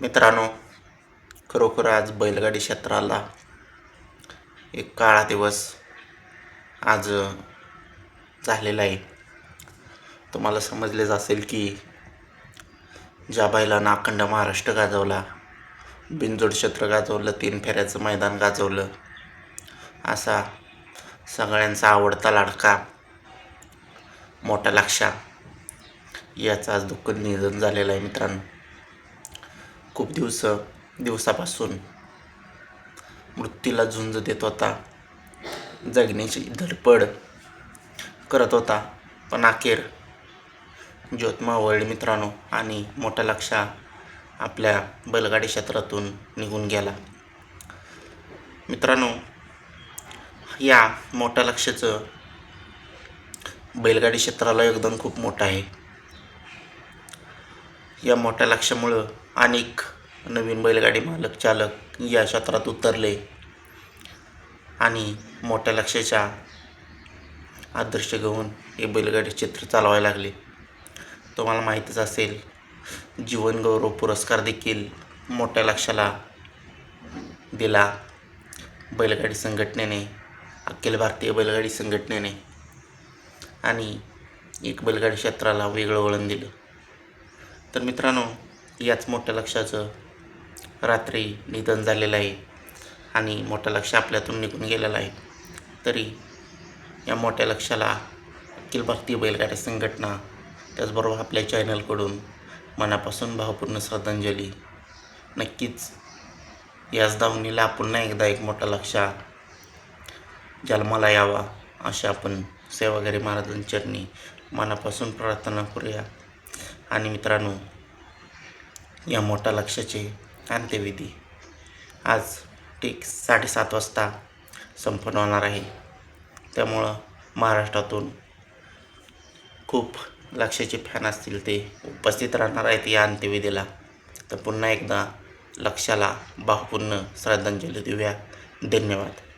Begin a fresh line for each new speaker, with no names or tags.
मित्रांनो खरोखर आज बैलगाडी क्षेत्राला एक काळा दिवस आज झालेला आहे. तुम्हाला समजलेच असेल की ज्या बैलानं अखंड महाराष्ट्र गाजवला बिनजोड क्षेत्र गाजवलं तीन फेऱ्याचं मैदान गाजवलं. असा सगळ्यांचा आवडता लाडका मोठा लक्षा याचं आज दुःख निधन झालेलं आहे मित्रांनो. खूप दिवस दिवसापासून मृत्यूला झुंज देत होता. जगण्याची धडपड करत होता. पण अखेर ज्योत्मा वर्ल्ड मित्रांनो आणि मोठा लक्षा आपल्या बैलगाडी क्षेत्रातून निघून गेला. मित्रांनो या मोठ्या लक्षाचं बैलगाडी क्षेत्राला योगदान खूप मोठं आहे. या मोठ्या लक्षामुळं अनेक नवीन बैलगाडी मालक चालक या क्षेत्रात उतरले. आणि मोठ्या लक्षाच्या आदर्श घेऊन हे बैलगाडी चित्र चालवायला लागले. तुम्हाला माहीतच असेल जीवनगौरव पुरस्कार देखील मोठ्या लक्षाला दिला बैलगाडी संघटनेने अखिल भारतीय बैलगाडी संघटनेने. आणि एक बैलगाडी क्षेत्राला वेगळं वळण दिलं. तर मित्रांनो याच मोठ्या लक्षाचं रात्री निधन झालेलं आहे आणि मोठं लक्ष आपल्यातून निघून गेलेलं आहे. तरी या मोठ्या लक्षाला अखिल भारतीय बैलगाडी संघटना त्याचबरोबर आपल्या चॅनलकडून मनापासून भावपूर्ण श्रद्धांजली. नक्कीच याच दावणीला पुन्हा एकदा एक मोठा लक्षा जन्माला यावा अशा आपण सेवागिरी महाराजांचरणी मनापासून प्रार्थना करूया. आणि मित्रांनो या मोठ्या लक्षाचे अंत्यविधी. आज ठीक साडेसात वाजता संपन्न होणार आहे. त्यामुळं महाराष्ट्रातून खूप लक्षाचे फॅन असतील ते उपस्थित राहणार आहेत या अंत्यविधीला. तर पुन्हा एकदा लक्षाला भावपूर्ण श्रद्धांजली देऊया. धन्यवाद.